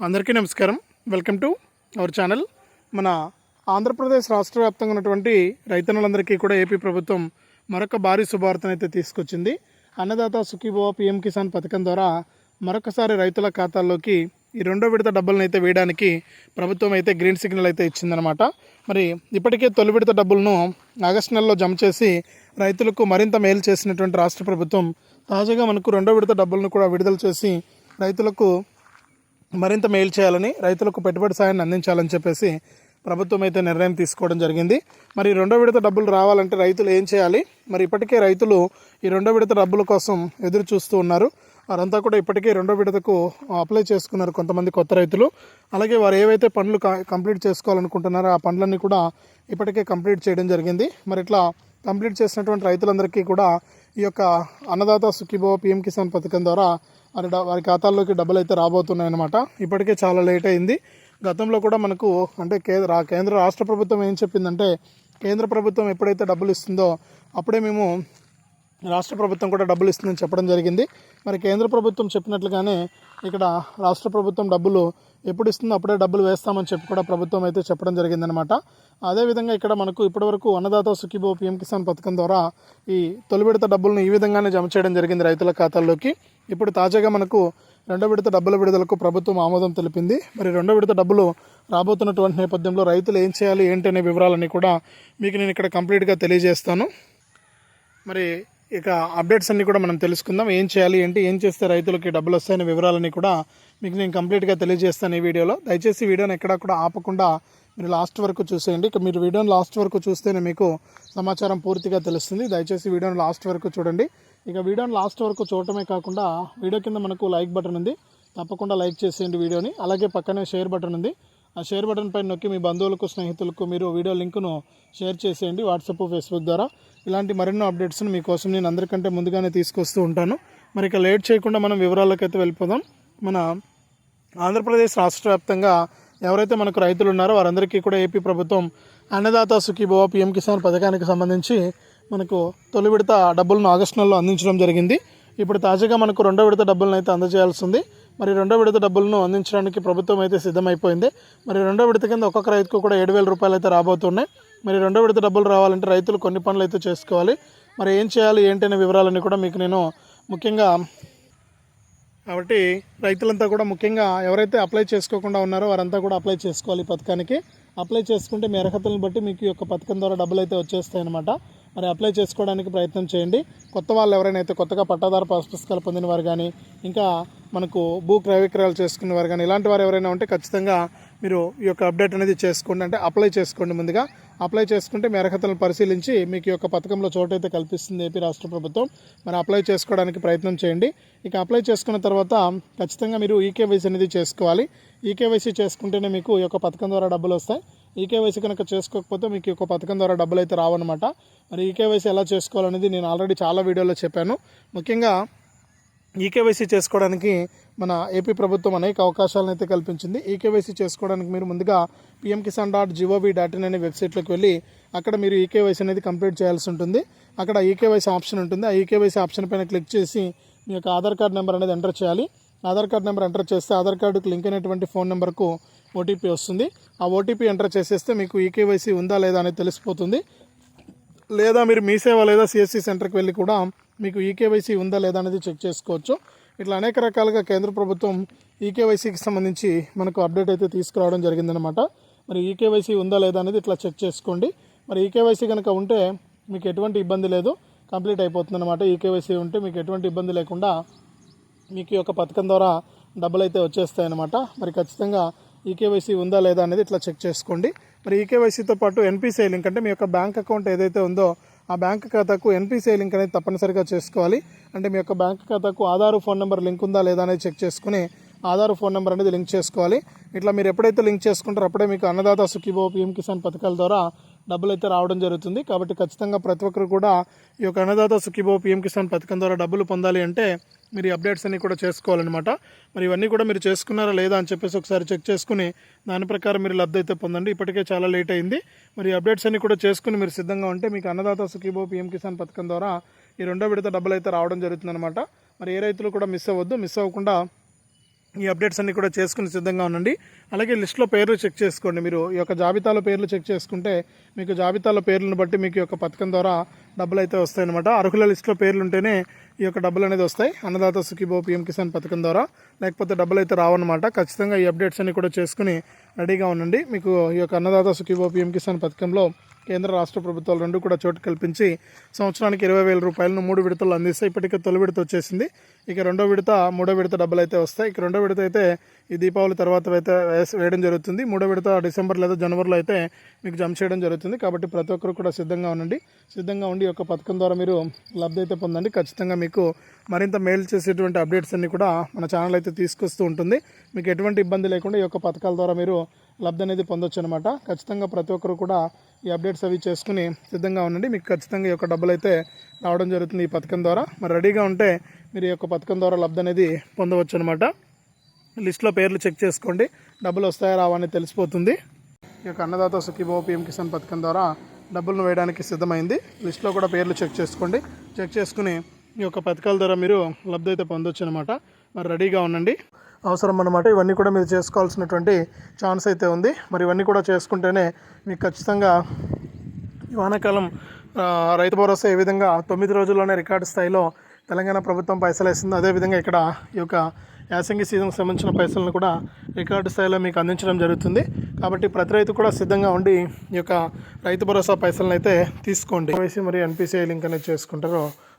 అందరికీ నమస్కారం. Welcome to our channel. మన ఆంధ్రప్రదేశ్ రాష్ట్ర వ్యాప్తంగా ఉన్నటువంటి రైతన్నులందరికీ కూడా ఏపీ ప్రభుత్వం మరొక భారీ శుభార్తనైతే తీసుకొచ్చింది. అన్నదాత సుఖీభవ పిఎం కిసాన్ పథకం ద్వారా మరొకసారి రైతుల ఖాతాల్లోకి ఈ రెండో విడత డబ్బులను అయితే వేయడానికి ప్రభుత్వం అయితే గ్రీన్ సిగ్నల్ అయితే ఇచ్చిందనమాట మరి ఇప్పటికే తొలి విడత డబ్బులను ఆగస్టు నెలలో జమ చేసి రైతులకు మరింత మేలు చేసినటువంటి రాష్ట్ర ప్రభుత్వం తాజాగా మనకు రెండో విడత డబ్బులను కూడా విడుదల చేసి రైతులకు మరింత మేలు చేయాలని రైతులకు పెట్టుబడి సాయాన్ని అందించాలని చెప్పేసి ప్రభుత్వం అయితే నిర్ణయం తీసుకోవడం జరిగింది. మరి రెండో విడత డబ్బులు రావాలంటే రైతులు ఏం చేయాలి? మరి ఇప్పటికే రైతులు ఈ రెండో విడత డబ్బుల కోసం ఎదురు చూస్తూ ఉన్నారు. వారంతా కూడా ఇప్పటికే రెండో విడతకు అప్లై చేసుకున్నారు కొంతమంది కొత్త రైతులు. అలాగే వారు ఏవైతే పనులు కంప్లీట్ చేసుకోవాలనుకుంటున్నారో ఆ పనులన్నీ కూడా ఇప్పటికే కంప్లీట్ చేయడం జరిగింది. మరి ఇట్లా కంప్లీట్ చేసినటువంటి రైతులందరికీ కూడా ఈ యొక్క అన్నదాత సుఖీభవ పిఎం కిసాన్ పథకం ద్వారా వారి డ- వారి ఖాతాల్లోకి డబ్బులు అయితే రాబోతున్నాయన్నమాట. ఇప్పటికే చాలా లేట్ అయింది. గతంలో కూడా మనకు అంటే కేంద్ర రా- కేంద్ర రాష్ట్ర ప్రభుత్వం ఏం చెప్పిందంటే కేంద్ర ప్రభుత్వం ఎప్పుడైతే డబ్బులు ఇస్తుందో అప్పుడే మేము రాష్ట్ర ప్రభుత్వం కూడా డబ్బులు ఇస్తుందని చెప్పడం జరిగింది. మరి కేంద్ర ప్రభుత్వం చెప్పినట్లుగానే ఇక్కడ రాష్ట్ర ప్రభుత్వం డబ్బులు ఎప్పుడు ఇస్తుందో అప్పుడే డబ్బులు వేస్తామని చెప్పి కూడా ప్రభుత్వం అయితే చెప్పడం జరిగిందనమాట అదేవిధంగా ఇక్కడ మనకు ఇప్పటివరకు అన్నదాత సుఖీభో పీఎం కిసాన్ పథకం ద్వారా ఈ తొలి విడత డబ్బులను ఈ విధంగానే జమ చేయడం జరిగింది రైతుల ఖాతాల్లోకి. ఇప్పుడు తాజాగా మనకు రెండో విడత డబ్బుల విడుదలకు ప్రభుత్వం ఆమోదం తెలిపింది. మరి రెండో విడత డబ్బులు రాబోతున్నటువంటి నేపథ్యంలో రైతులు ఏం చేయాలి ఏంటి అనే వివరాలన్నీ కూడా మీకు నేను ఇక్కడ కంప్లీట్గా తెలియజేస్తాను. మరి ఇక అప్డేట్స్ అన్ని కూడా మనం తెలుసుకుందాం. ఏం చేయాలి ఏంటి ఏం చేస్తే రైతులకి డబ్బులు వస్తాయనే వివరాలన్నీ కూడా మీకు నేను కంప్లీట్గా తెలియజేస్తాను ఈ వీడియోలో. దయచేసి వీడియోని ఎక్కడా కూడా ఆపకుండా మీరు లాస్ట్ వరకు చూసేయండి. ఇక మీరు వీడియోని లాస్ట్ వరకు చూస్తేనే మీకు సమాచారం పూర్తిగా తెలుస్తుంది. దయచేసి వీడియోని లాస్ట్ వరకు చూడండి. ఇక వీడియోని లాస్ట్ వరకు చూడటమే కాకుండా వీడియో కింద మనకు లైక్ బటన్ ఉంది. తప్పకుండా లైక్ చేసేయండి వీడియోని. అలాగే పక్కనే షేర్ బటన్ ఉంది. ఆ షేర్ బటన్ పైన నొక్కి మీ బంధువులకు స్నేహితులకు మీరు వీడియో లింకును షేర్ చేసేయండి వాట్సాప్ ఫేస్బుక్ ద్వారా. ఇలాంటి మరెన్నో అప్డేట్స్ని మీకోసం నేను అందరికంటే ముందుగానే తీసుకొస్తూ ఉంటాను. మరి ఇక లేట్ చేయకుండా మనం వివరాల్లోకి అయితే వెళ్ళిపోదాం. మన ఆంధ్రప్రదేశ్ రాష్ట్ర వ్యాప్తంగా ఎవరైతే మనకు రైతులు ఉన్నారో వారందరికీ కూడా ఏపీ ప్రభుత్వం అన్నదాత సుఖీభవ పిఎం కిసాన్ పథకానికి సంబంధించి మనకు తొలి విడత డబ్బులను ఆగస్టు నెలలో అందించడం జరిగింది. ఇప్పుడు తాజాగా మనకు రెండో విడత డబ్బులను అయితే అందజేయాల్సి ఉంది. మరి రెండో విడత డబ్బులను అందించడానికి ప్రభుత్వం అయితే సిద్ధమైపోయింది. మరి రెండో విడత కింద ఒక్కొక్క రైతుకు కూడా ఏడు వేల రూపాయలు అయితే రాబోతున్నాయి. మరి రెండో విడత డబ్బులు రావాలంటే రైతులు కొన్ని పనులు అయితే చేసుకోవాలి. మరి ఏం చేయాలి ఏంటనే వివరాలన్నీ కూడా మీకు నేను ముఖ్యంగా కాబట్టి రైతులంతా కూడా ముఖ్యంగా ఎవరైతే అప్లై చేసుకోకుండా ఉన్నారో వారంతా కూడా అప్లై చేసుకోవాలి ఈ పథకానికి. అప్లై చేసుకుంటే మీ అర్హతలను బట్టి మీకు ఈ యొక్క పథకం ద్వారా డబ్బులు అయితే వచ్చేస్తాయి అనమాట మరి అప్లై చేసుకోవడానికి ప్రయత్నం చేయండి. కొత్త వాళ్ళు ఎవరైనా అయితే కొత్తగా పట్టాదారు పాస్ పుస్తకాలు పొందిన వారు కానీ ఇంకా మనకు భూ క్రయ విక్రయాలు చేసుకునే వారు కానీ ఇలాంటి వారు ఎవరైనా ఉంటే ఖచ్చితంగా మీరు ఈ యొక్క అప్డేట్ అనేది చేసుకోండి. అంటే అప్లై చేసుకోండి ముందుగా. అప్లై చేసుకుంటే మీ అర్హతలను పరిశీలించి మీకు ఈ యొక్క పథకంలో చోటైతే కల్పిస్తుంది ఏపీ రాష్ట్ర ప్రభుత్వం. మరి అప్లై చేసుకోవడానికి ప్రయత్నం చేయండి. ఇక అప్లై చేసుకున్న తర్వాత ఖచ్చితంగా మీరు ఈకేవైసీ అనేది చేసుకోవాలి. ఈకేవైసీ చేసుకుంటేనే మీకు ఈ యొక్క పథకం ద్వారా డబ్బులు వస్తాయి. ఈకేవైసీ కనుక చేసుకోకపోతే మీకు ఒక పథకం ద్వారా డబ్బులు అయితే రావన్నమాట. మరి ఈకేవైసీ ఎలా చేసుకోవాలనేది నేను ఆల్రెడీ చాలా వీడియోలో చెప్పాను. ముఖ్యంగా ఈకేవైసీ చేసుకోవడానికి మన ఏపీ ప్రభుత్వం అనేక అవకాశాలను అయితే కల్పించింది. ఈకేవైసీ చేసుకోవడానికి మీరు ముందుగా PM Kisan dot G O V dot in అనే వెబ్సైట్లోకి వెళ్ళి అక్కడ మీరు ఈకేవైసీ అనేది కంప్లీట్ చేయాల్సి ఉంటుంది. అక్కడ ఈకేవైసీ ఆప్షన్ ఉంటుంది. ఆ ఈకేవైసీ ఆప్షన్ పైన క్లిక్ చేసి మీ యొక్క ఆధార్ కార్డ్ నెంబర్ అనేది ఎంటర్ చేయాలి. ఆధార్ కార్డ్ నెంబర్ ఎంటర్ చేస్తే ఆధార్ కార్డుకు లింక్ అయినటువంటి ఫోన్ నెంబర్కు ఓటీపీ వస్తుంది. ఆ ఓటీపీ ఎంటర్ చేసేస్తే మీకు ఈకేవైసీ ఉందా లేదా అనేది తెలిసిపోతుంది. లేదా మీరు మీ సేవ లేదా సిఎస్సి సెంటర్కి వెళ్ళి కూడా మీకు ఈకేవైసీ ఉందా లేదా అనేది చెక్ చేసుకోవచ్చు. ఇట్లా అనేక రకాలుగా కేంద్ర ప్రభుత్వం ఈకేవైసీకి సంబంధించి మనకు అప్డేట్ అయితే తీసుకురావడం జరిగిందనమాట మరి ఈకేవైసీ ఉందా లేదా అనేది ఇట్లా చెక్ చేసుకోండి. మరి ఈకేవైసీ కనుక ఉంటే మీకు ఎటువంటి ఇబ్బంది లేదు. కంప్లీట్ అయిపోతుంది అనమాట ఈకేవైసీ ఉంటే మీకు ఎటువంటి ఇబ్బంది లేకుండా మీకు ఈ యొక్క పథకం ద్వారా డబ్బులు అయితే వచ్చేస్తాయన్నమాట. మరి ఖచ్చితంగా ఈకేవైసీ ఉందా లేదా అనేది ఇట్లా చెక్ చేసుకోండి. మరి ఈకేవైసీతో పాటు ఎన్పిసిఐ లింక్ అంటే మీ యొక్క బ్యాంక్ అకౌంట్ ఏదైతే ఉందో ఆ బ్యాంక్ ఖాతాకు ఎన్పిసిఐ లింక్ అనేది తప్పనిసరిగా చేసుకోవాలి. అంటే మీ యొక్క బ్యాంక్ ఖాతాకు ఆధార్ ఫోన్ నెంబర్ లింక్ ఉందా లేదా అనేది చెక్ చేసుకుని ఆధార్ ఫోన్ నెంబర్ అనేది లింక్ చేసుకోవాలి. ఇట్లా మీరు ఎప్పుడైతే లింక్ చేసుకుంటారో అప్పుడే మీకు అన్నదాత సుఖీభో పిఎం కిసాన్ పథకాల ద్వారా డబ్బులు అయితే రావడం జరుగుతుంది. కాబట్టి ఖచ్చితంగా ప్రతి ఒక్కరు కూడా ఈ యొక్క అన్నదాత సుఖీభో పిఎం కిసాన్ పథకం ద్వారా డబ్బులు పొందాలి అంటే మీరు ఈ అప్డేట్స్ అన్నీ కూడా చేసుకోవాలన్నమాట. మరి ఇవన్నీ కూడా మీరు చేసుకున్నారా లేదా అని చెప్పేసి ఒకసారి చెక్ చేసుకుని దాని ప్రకారం మీరు లబ్ధి అయితే పొందండి. ఇప్పటికే చాలా లేట్ అయింది. మరి అప్డేట్స్ అన్నీ కూడా చేసుకుని మీరు సిద్ధంగా ఉంటే మీకు అన్నదాత సుఖీభో పిఎం కిసాన్ పథకం ద్వారా ఈ రెండో విడత డబ్బులు అయితే రావడం జరుగుతుందన్నమాట. మరి ఏ రైతులు కూడా మిస్ అవ్వద్దు. మిస్ అవ్వకుండా ఈ అప్డేట్స్ అన్ని కూడా చేసుకుని సిద్ధంగా ఉండండి. అలాగే లిస్ట్లో పేర్లు చెక్ చేసుకోండి మీరు. ఈ యొక్క జాబితాలో పేర్లు చెక్ చేసుకుంటే మీకు జాబితాలో పేర్లను బట్టి మీకు యొక్క పథకం ద్వారా డబ్బులు అయితే వస్తాయన్నమాట. అర్హుల లిస్ట్లో పేర్లు ఉంటేనే ఈ యొక్క డబ్బులు అనేది వస్తాయి. అన్నదాత సుఖీబో పిఎం కిసాన్ పథకం ద్వారా. లేకపోతే డబ్బులు అయితే రావన్నమాట. ఖచ్చితంగా ఈ అప్డేట్స్ అన్ని కూడా చేసుకుని రెడీగా ఉండండి. మీకు ఈ యొక్క అన్నదాత సుఖీబో పిఎం కిసాన్ పథకంలో కేంద్ర రాష్ట్ర ప్రభుత్వాలు రెండు కూడా చోటు కల్పించి సంవత్సరానికి ఇరవై వేల రూపాయలను మూడు విడతలు అందిస్తాయి ఇప్పటికే తొలి విడత వచ్చేసింది. ఇక రెండో విడత మూడో విడత డబ్బులు అయితే వస్తాయి. ఇక రెండో విడత అయితే ఈ దీపావళి తర్వాత అయితే వేస్- వేయడం జరుగుతుంది. మూడో విడత డిసెంబర్ లేదా జనవరిలో అయితే మీకు జమ చేయడం జరుగుతుంది. కాబట్టి ప్రతి ఒక్కరు కూడా సిద్ధంగా ఉండండి. సిద్ధంగా ఉండి ఒక పథకం ద్వారా మీరు లబ్ధి అయితే పొందండి. ఖచ్చితంగా మీకు మరింత మేలు చేసేటువంటి అప్డేట్స్ అన్ని కూడా మన ఛానల్ అయితే తీసుకొస్తూ ఉంటుంది. మీకు ఎటువంటి ఇబ్బంది లేకుండా ఈ యొక్క పథకాల ద్వారా మీరు లబ్ధి అనేది పొందొచ్చు అనమాట ఖచ్చితంగా ప్రతి ఒక్కరు కూడా ఈ అప్డేట్స్ అవి చేసుకుని సిద్ధంగా ఉండండి. మీకు ఖచ్చితంగా ఈ యొక్క డబ్బులు అయితే రావడం జరుగుతుంది ఈ పథకం ద్వారా. మరి రెడీగా ఉంటే మీరు ఈ యొక్క పథకం ద్వారా లబ్ధి అనేది పొందవచ్చు అనమాట లిస్ట్లో పేర్లు చెక్ చేసుకోండి. డబ్బులు వస్తాయా రావా అని తెలిసిపోతుంది. ఈ యొక్క అన్నదాత సుఖీభో పిఎం కిసాన్ పథకం ద్వారా డబ్బులను వేయడానికి సిద్ధమైంది. లిస్ట్లో కూడా పేర్లు చెక్ చేసుకోండి. చెక్ చేసుకుని ఈ యొక్క పథకాల ద్వారా మీరు లబ్ధి అయితే పొందొచ్చు అనమాట మరి రెడీగా ఉండండి. అవసరం అన్నమాట ఇవన్నీ కూడా మీరు చేసుకోవాల్సినటువంటి ఛాన్స్ అయితే ఉంది. మరి ఇవన్నీ కూడా చేసుకుంటేనే మీకు ఖచ్చితంగా ఈ వానాకాలం రైతు భరోసా ఏ విధంగా తొమ్మిది రోజుల్లోనే రికార్డు స్థాయిలో తెలంగాణ ప్రభుత్వం పైసలు వేసింది అదేవిధంగా ఇక్కడ ఈ యొక్క యాసంగి సీజన్కి సంబంధించిన పైసలను కూడా రికార్డు స్థాయిలో మీకు అందించడం జరుగుతుంది. కాబట్టి ప్రతి రైతు కూడా సిద్ధంగా ఉండి ఈ యొక్క రైతు భరోసా పైసలను అయితే తీసుకోండి. కేవైసీ మరియు ఎన్పిసిఐ లింక్ అనేది చేసుకుంటారో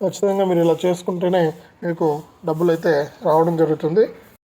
ఖచ్చితంగా మీరు ఇలా చేసుకుంటేనే మీకు డబ్బులు అయితే రావడం జరుగుతుంది.